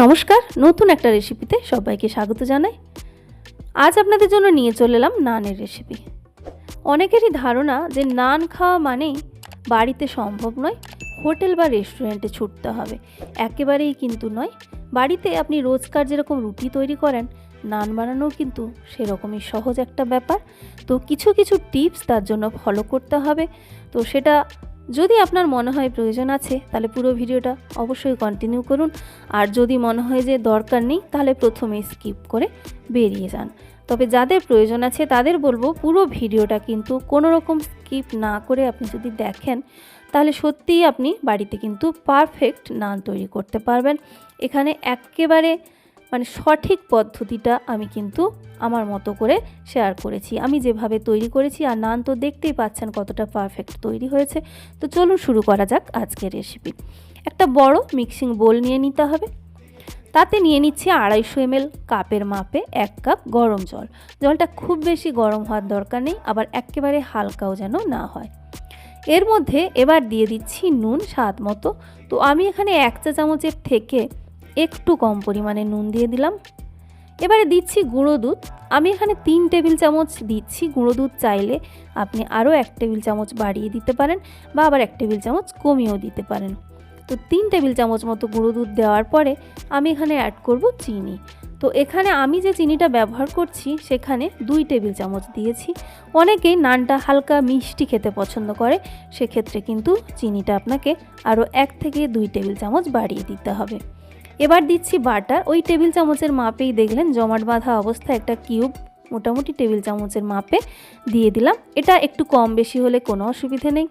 নমস্কার, নতুন একটা রেসিপিতে সবাইকে স্বাগত জানাই। আজ আপনাদের জন্য নিয়ে চলে এলাম নানের রেসিপি অনেকেরই ধারণা যে নান খাওয়া মানেই বাড়িতে সম্ভব নয়, হোটেল বা রেস্টুরেন্টে ছুটতে হবে। একেবারেই কিন্তু নয়। বাড়িতে আপনি রোজকার যেরকম রুটি তৈরি করেন, নান বানানোও কিন্তু সেরকমই সহজ একটা ব্যাপার। তো কিছু কিছু টিপস তার জন্য ফলো করতে হবে। তো সেটা যদি আপনার মনে হয় প্রয়োজন আছে, তাহলে পুরো ভিডিওটা অবশ্যই কন্টিনিউ করুন। আর যদি মনে হয় যে দরকার নেই, তাহলে প্রথমে স্কিপ করে বেরিয়ে যান। তবে যাদের প্রয়োজন আছে, তাদের বলব পুরো ভিডিওটা কিন্তু কোনো রকম স্কিপ না করে আপনি যদি দেখেন, তাহলে সত্যিই আপনি বাড়িতে কিন্তু পারফেক্ট নান তৈরি করতে পারবেন। এখানে একেবারে মানে সঠিক পদ্ধতিটা আমি কিন্তু আমার মতো করে শেয়ার করেছি। আমি যেভাবে তৈরি করেছি, আর নান তো দেখতেই পাচ্ছেন কতটা পারফেক্ট তৈরি হয়েছে। তো চলুন শুরু করা যাক আজকের রেসিপি একটা বড় মিক্সিং বোল নিয়ে নিতে হবে। তাতে নিয়ে নিচ্ছি আড়াইশো এমএল কাপের মাপে এক কাপ গরম জল। জলটা খুব বেশি গরম হওয়ার দরকার নেই, আবার একেবারে হালকাও যেন না হয়। এর মধ্যে এবার দিয়ে দিচ্ছি নুন স্বাদ মতো। তো আমি এখানে এক চা চামচের থেকে একটু কম পরিমাণে নুন দিয়ে দিলাম। এবারে দিচ্ছি গুঁড়ো দুধ। আমি এখানে তিন টেবিল চামচ দিচ্ছি গুঁড়ো দুধ চাইলে আপনি আরও এক টেবিল চামচ বাড়িয়ে দিতে পারেন বা আবার এক টেবিল চামচ কমিয়েও দিতে পারেন। তো তিন টেবিল চামচ মতো গুঁড়ো দুধ দেওয়ার পরে আমি এখানে অ্যাড করব চিনি। তো এখানে আমি যে চিনিটা ব্যবহার করছি সেখানে দুই টেবিল চামচ দিয়েছি। অনেকেই নানটা হালকা মিষ্টি খেতে পছন্দ করে, সেক্ষেত্রে কিন্তু চিনিটা আপনাকে আরও এক থেকে দুই টেবিল চামচ বাড়িয়ে দিতে হবে। এবার দিচ্ছি বাটার। ওই টেবিল চামচের মাপেই দেখলেন জমাট বাঁধা অবস্থায় একটা কিউব, মোটামুটি টেবিল চামচের মাপে দিয়ে দিলাম। এটা একটু কম বেশি হলে কোনো অসুবিধে নেই।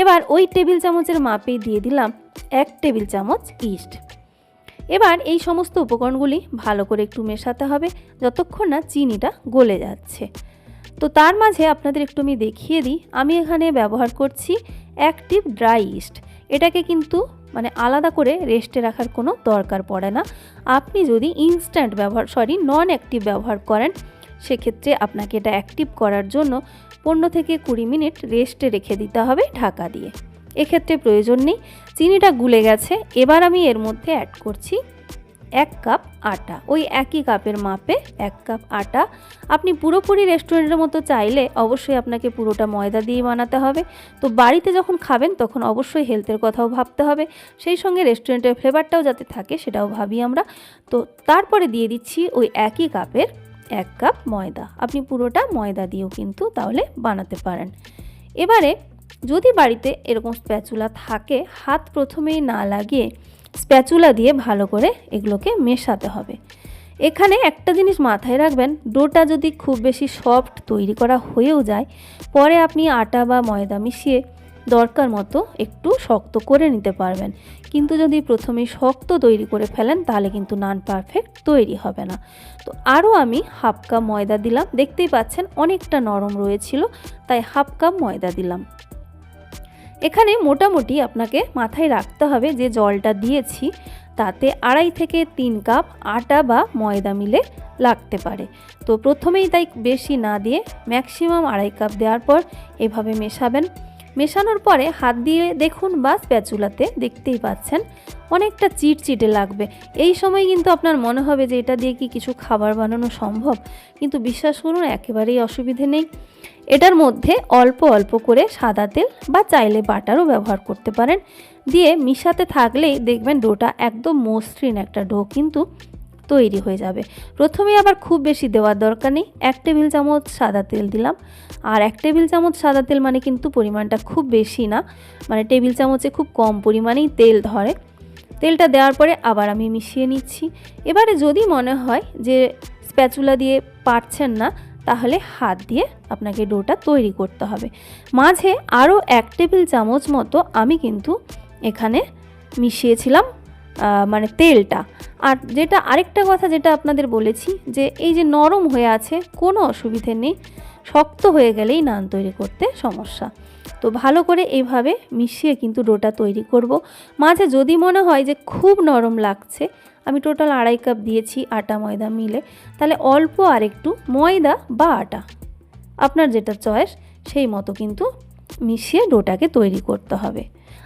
এবার ওই টেবিল চামচের মাপেই দিয়ে দিলাম এক টেবিল চামচ ইস্ট। এবার এই সমস্ত উপকরণগুলি ভালো করে একটু মেশাতে হবে যতক্ষণ না চিনিটা গলে যাচ্ছে। তো তার মাঝে আপনাদের একটু আমি দেখিয়ে দিই। আমি এখানে ব্যবহার করছি অ্যাক্টিভ ড্রাই ইস্ট। এটাকে কিন্তু মানে আলাদা করে রেস্টে রাখার কোনো দরকার পড়ে না। আপনি যদি ইনস্ট্যান্ট ব্যবহার সরি নন অ্যাক্টিভ ব্যবহার করেন, সেক্ষেত্রে আপনাকে এটা অ্যাক্টিভ করার জন্য পনেরো থেকে কুড়ি মিনিট রেস্টে রেখে দিতে হবে ঢাকা দিয়ে। এক্ষেত্রে প্রয়োজন নেই। চিনিটা গুলে গেছে। এবার আমি এর মধ্যে অ্যাড করছি এক কাপ আটা। ওই একই কাপের মাপে এক কাপ আটা। আপনি পুরোপুরি রেস্টুরেন্টের মতো চাইলে অবশ্যই আপনাকে পুরোটা ময়দা দিয়ে বানাতে হবে। তো বাড়িতে যখন খাবেন তখন অবশ্যই হেলথের কথাও ভাবতে হবে। সেই সঙ্গে রেস্টুরেন্টের ফ্লেভারটাও যাতে থাকে সেটাও ভাবি আমরা। তো তারপরে দিয়ে দিচ্ছি ওই একই কাপের এক কাপ ময়দা। আপনি পুরোটা ময়দা দিয়েও কিন্তু তাহলে বানাতে পারেন। এবারে যদি বাড়িতে এরকম স্প্যাচুলা থাকে, হাত প্রথমেই না লাগিয়ে স্প্যাচুলা দিয়ে ভালো করে এগুলোকে মেশাতে হবে। এখানে একটা জিনিস মাথায় রাখবেন, ডোটা যদি খুব বেশি সফট তৈরি করা হয়েও যায়, পরে আপনি আটা বা ময়দা মিশিয়ে দরকার মতো একটু শক্ত করে নিতে পারবেন। কিন্তু যদি প্রথমে শক্ত তৈরি করে ফেলেন, তাহলে কিন্তু নান পারফেক্ট তৈরি হবে না। তো আরও আমি হাফ কাপ ময়দা দিলাম, দেখতেই পাচ্ছেন অনেকটা নরম রয়েছিল, তাই হাফ কাপ ময়দা দিলাম। এখানে মোটামুটি আপনাকে মাথায় রাখতে হবে যে জলটা দিয়েছি, তাতে আড়াই থেকে তিন কাপ আটা বা ময়দা মিলে লাগতে পারে। তো প্রথমেই তাই বেশি না দিয়ে ম্যাক্সিমাম আড়াই কাপ দেওয়ার পর এভাবে মেশাবেন। মেশানোর পরে হাত দিয়ে দেখুন বা স্প্যাচুলাতে দেখতেই পাচ্ছেন, অনেকটা চিটচিটে লাগবে। এই সময় কিন্তু আপনার মনে হবে যে এটা দিয়ে কি কিছু খাবার বানানো সম্ভব, কিন্তু বিশ্বাস করুন, একেবারেই অসুবিধে নেই। এটার মধ্যে অল্প অল্প করে সাদা তেল বা চাইলে বাটারও ব্যবহার করতে পারেন। দিয়ে মিশাতে থাকলেই দেখবেন ডোটা একদম মসৃণ একটা ডো কিন্তু তৈরি হয়ে যাবে। প্রথমে আবার খুব বেশি দেওয়ার দরকার নেই। এক টেবিল চামচ সাদা তেল দিলাম। আর এক টেবিল চামচ সাদা তেল মানে কিন্তু পরিমাণটা খুব বেশি না। মানে টেবিল চামচে খুব কম পরিমাণেই তেল ধরে। তেলটা দেওয়ার পরে আবার আমি মিশিয়ে নিচ্ছি। এবারে যদি মনে হয় যে স্প্যাচুলা দিয়ে পারছেন না, তাহলে হাত দিয়ে আপনাকে ডোটা তৈরি করতে হবে। মাঝে আরও এক টেবিল চামচ মতো আমি কিন্তু এখানে মিশিয়েছিলাম মানে তেলটা। আর যেটা আরেকটা কথা যেটা আপনাদের বলেছি, যে এই যে নরম হয়ে আছে, কোনো অসুবিধে নেই। শক্ত হয়ে গেলেই নান তৈরি করতে সমস্যা। তো ভালো করে এইভাবে মিশিয়ে কিন্তু ডোটা তৈরি করব। মাঝে যদি মনে হয় যে খুব নরম লাগছে, আমি টোটাল আড়াই কাপ দিয়েছি আটা ময়দা মিলে, তাহলে অল্প আর একটু ময়দা বা আটা। আপনার যেটা চয়েস, সেই মতো কিন্তু মিশিয়ে ডোটাকে তৈরি করতে হবে।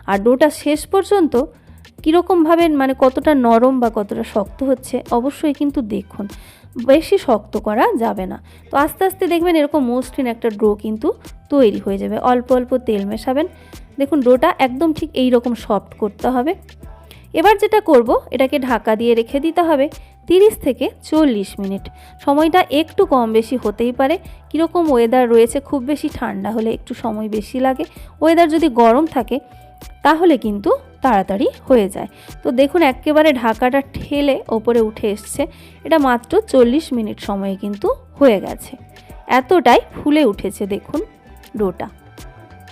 আর ডোটা শেষ পর্যন্ত কীরকমভাবে মানে কতটা নরম বা কতটা শক্ত হচ্ছে, অবশ্যই কিন্তু দেখুন। বেশি শক্ত করা যাবে না। তো আস্তে আস্তে দেখবেন এরকম মসৃণ একটা ড্রো কিন্তু তৈরি হয়ে যাবে। অল্প অল্প তেল মেশাবেন। দেখুন, ডোটা একদম ঠিক এই রকম সফট করতে হবে। এবার যেটা করব, এটাকে ঢাকা দিয়ে রেখে দিতে হবে তিরিশ থেকে চল্লিশ মিনিট। সময়টা একটু কম বেশি হতেই পারে। কীরকম ওয়েদার রয়েছে, খুব বেশি ঠান্ডা হলে একটু সময় বেশি লাগে। ওয়েদার যদি গরম থাকে, তাহলে কিন্তু তাড়াতাড়ি হয়ে যায়। তো দেখুন, একেবারে ঢাকাটা ঠেলে ওপরে উঠে এসছে। এটা মাত্র চল্লিশ মিনিট সময়ে কিন্তু হয়ে গেছে। এতটাই ফুলে উঠেছে দেখুন ডোটা।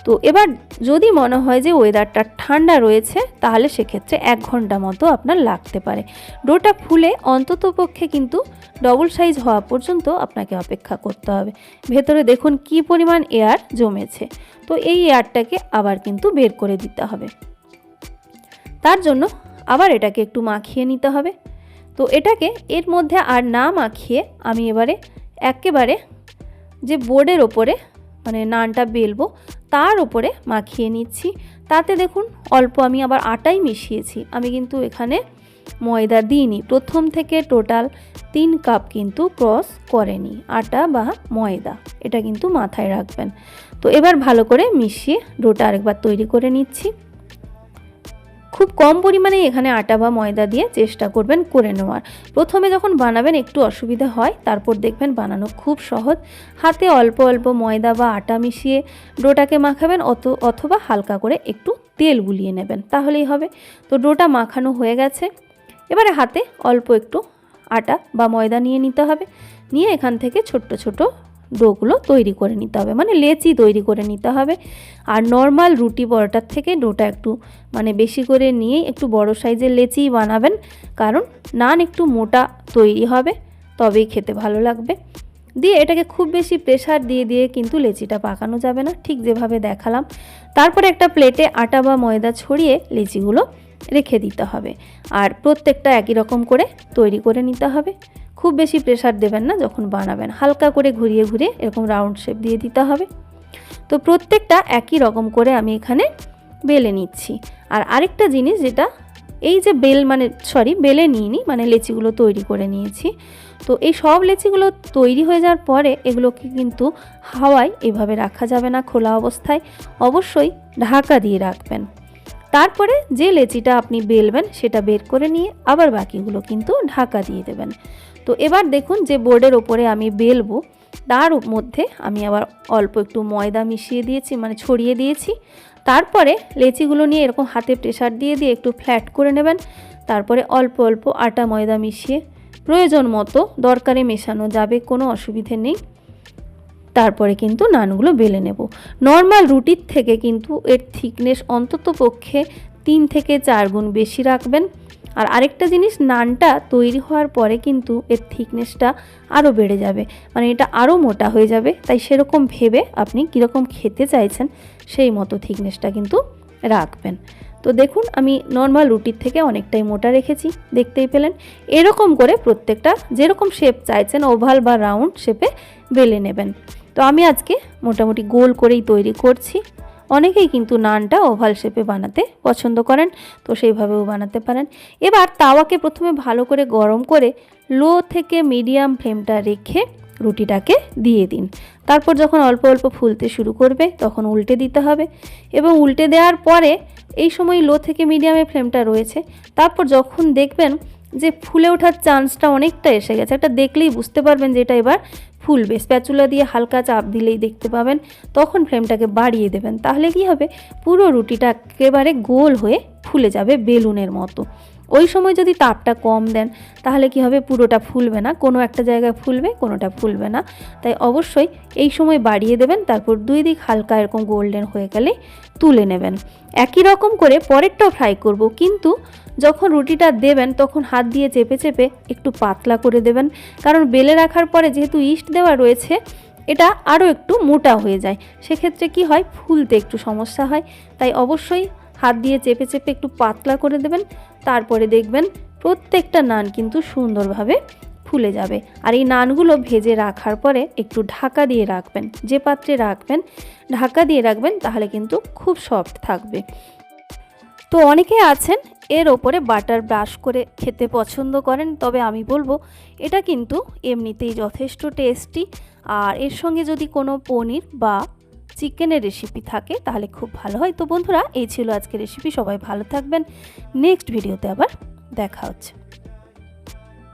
তো এবার যদি মনে হয় যে ওয়েদারটা ঠান্ডা রয়েছে, তাহলে সেক্ষেত্রে এক ঘণ্টা মতো আপনার লাগতে পারে। ডোটা ফুলে অন্তত পক্ষে কিন্তু ডবল সাইজ হওয়া পর্যন্ত আপনাকে অপেক্ষা করতে হবে। ভেতরে দেখুন কি পরিমাণ এয়ার জমেছে। তো এই এয়ারটাকে আবার কিন্তু বের করে দিতে হবে। তার জন্য আবার এটাকে একটু মাখিয়ে নিতে হবে। তো এটাকে এর মধ্যে আর না মাখিয়ে আমি এবারে একেবারে যে বোর্ডের ওপরে মানে নানটা বেলবো, তার ওপরে মাখিয়ে নিচ্ছি। তাতে দেখুন অল্প আমি আবার আটাই মিশিয়েছি। আমি কিন্তু এখানে ময়দা দিইনি। প্রথম থেকে টোটাল তিন কাপ কিন্তু ক্রস করেনি, আটা বা ময়দা। এটা কিন্তু মাথায় রাখবেন। তো এবার ভালো করে মিশিয়ে ডোটা আরেকবার তৈরি করে নিচ্ছি। খুব কম পরিমাণে এখানে আটা বা ময়দা দিয়ে চেষ্টা করবেন করে নেওয়ার। প্রথমে যখন বানাবেন একটু অসুবিধা হয়, তারপর দেখবেন বানানো খুব সহজ। হাতে অল্প অল্প ময়দা বা আটা মিশিয়ে ডোটাকে মাখাবেন, অত অথবা হালকা করে একটু তেল গুলিয়ে নেবেন, তাহলেই হবে। তো ডোটা মাখানো হয়ে গেছে। এবারে হাতে অল্প একটু আটা বা ময়দা নিয়ে নিতে হবে। নিয়ে এখান থেকে ছোট্ট ছোট ডোগুলো তৈরি করে নিতে হবে। মানে লেচি তৈরি করে নিতে হবে। আর নর্মাল রুটি পরোটার থেকে ডোটা একটু মানে বেশি করে নিয়ে একটু বড় সাইজের লেচিই বানাবেন। কারণ নান একটু মোটা তৈরি হবে, তবেই খেতে ভালো লাগবে। দিয়ে এটাকে খুব বেশি প্রেশার দিয়ে দিয়ে কিন্তু লেচিটা পাকানো যাবে না। ঠিক যেভাবে দেখালাম। তারপরে একটা প্লেটে আটা বা ময়দা ছড়িয়ে লেচিগুলো রেখে দিতে হবে। আর প্রত্যেকটা একই রকম করে তৈরি করে নিতে হবে। খুব বেশি প্রেশার দেবেন না যখন বানাবেন। হালকা করে ঘুরিয়ে ঘুরিয়ে এরকম রাউন্ড শেপ দিয়ে দিতে হবে। তো প্রত্যেকটা একই রকম করে আমি এখানে বেলে নিচ্ছি। আর আরেকটা জিনিস যেটা, এই যে বেল মানে সরি বেলে নিইনি মানে লেচিগুলো তৈরি করে নিয়েছি। তো এই সব লেচিগুলো তৈরি হয়ে যাওয়ার পরে এগুলোকে কিন্তু হাওয়ায় এভাবে রাখা যাবে না, খোলা অবস্থায়। অবশ্যই ঢাকা দিয়ে রাখবেন। তারপরে যে লেচিটা আপনি বেলবেন সেটা বের করে নিয়ে আবার বাকিগুলো কিন্তু ঢাকা দিয়ে দেবেন। তো এবার দেখুন যে বোর্ডের ওপরে আমি বেলবো, তার মধ্যে আমি আবার অল্প একটু ময়দা মিশিয়ে দিয়েছি মানে ছড়িয়ে দিয়েছি। তারপরে লেচিগুলো নিয়ে এরকম হাতে প্রেশার দিয়ে দিয়ে একটু ফ্ল্যাট করে নেবেন। তারপরে অল্প অল্প আটা ময়দা মিশিয়ে, প্রয়োজন মতো দরকারে মেশানো যাবে, কোনো অসুবিধে নেই। তারপরে কিন্তু নানগুলো বেলে নেব। নর্মাল রুটির থেকে কিন্তু এর থিকনেস অন্তত পক্ষে তিন থেকে চার গুণ বেশি রাখবেন। আর আরেকটা জিনিস, নানটা তৈরি হওয়ার পরে কিন্তু এর থিকনেসটা আরও বেড়ে যাবে। মানে এটা আরও মোটা হয়ে যাবে। তাই সেরকম ভেবে আপনি কীরকম খেতে চাইছেন সেই মতো থিকনেসটা কিন্তু রাখবেন। তো দেখুন, আমি নর্মাল রুটির থেকে অনেকটাই মোটা রেখেছি, দেখতেই পেলেন। এরকম করে প্রত্যেকটা যেরকম শেপ চাইছেন ওভাল বা রাউন্ড শেপে বেলে নেবেন। তো আমি আজকে মোটামুটি গোল করেই তৈরি করছি। অনেকেই কিন্তু নানটা ওভাল শেপে বানাতে পছন্দ করেন, তো সেইভাবেও বানাতে পারেন। এবার তাওয়াকে প্রথমে ভালো করে গরম করে লো থেকে মিডিয়াম ফ্লেমটা রেখে রুটিটাকে দিয়ে দিন। তারপর যখন অল্প অল্প ফুলতে শুরু করবে, তখন উল্টে দিতে হবে এবং উল্টে দেওয়ার পরে এই সময় লো থেকে মিডিয়ামে ফ্লেমটা রয়েছে। তারপর যখন দেখবেন যে ফুলে ওঠার চান্সটা অনেকটা এসে গেছে একটা দেখলেই বুঝতে পারবেন যে এটা এবার ফুলবে। স্প্যাচুলা দিয়ে হালকা চাপ দিলেই দেখতে পাবেন, তখন ফ্লেমটাকে বাড়িয়ে দেবেন। তাহলে কি হবে? পুরো রুটিটা একেবারে গোল হয়ে ফুলে যাবে বেলুনের মতো। ওই সময় যদি তাপটা কম দেন, তাহলে কি হবে? পুরোটা ফুলবে না। কোনো একটা জায়গায় ফুলবে, কোনোটা ফুলবে না। তাই অবশ্যই এই সময় বাড়িয়ে দেবেন, তারপর দুই দিক হালকা এরকম গোল্ডেন হয়ে গেলে তুলে নেবেন। একই রকম করে পরেরটাও ফ্রাই করব, কিন্তু যখন রুটিটা দেবেন, তখন হাত দিয়ে চেপে চেপে একটু পাতলা করে দেবেন। কারণ বেলে রাখার পরে যেহেতু ইস্ট দেওয়া রয়েছে, এটা আরও একটু মোটা হয়ে যায়। সেক্ষেত্রে কি হয়? ফুলতে একটু সমস্যা হয়। তাই অবশ্যই হাত দিয়ে চেপে চেপে একটু পাতলা করে দেবেন। তারপরে দেখবেন প্রত্যেকটা নান কিন্তু সুন্দরভাবে ফুলে যাবে। আর এই নানগুলো ভেজে রাখার পরে একটু ঢাকা দিয়ে রাখবেন। যে পাত্রে রাখবেন, ঢাকা দিয়ে রাখবেন, তাহলে কিন্তু খুব সফট থাকবে। তো অনেকেই আছেন এর ওপরে বাটার ব্রাশ করে খেতে পছন্দ করেন, তবে আমি বলব এটা কিন্তু এমনিতেই যথেষ্ট টেস্টি। আর এর সঙ্গে যদি কোনো পনির বা চিকেনের রেসিপি থাকে, তাহলে খুব ভালো হয়। তো বন্ধুরা, এই ছিল আজকে রেসিপি সবাই ভালো থাকবেন। নেক্সট ভিডিওতে আবার দেখা হচ্ছে।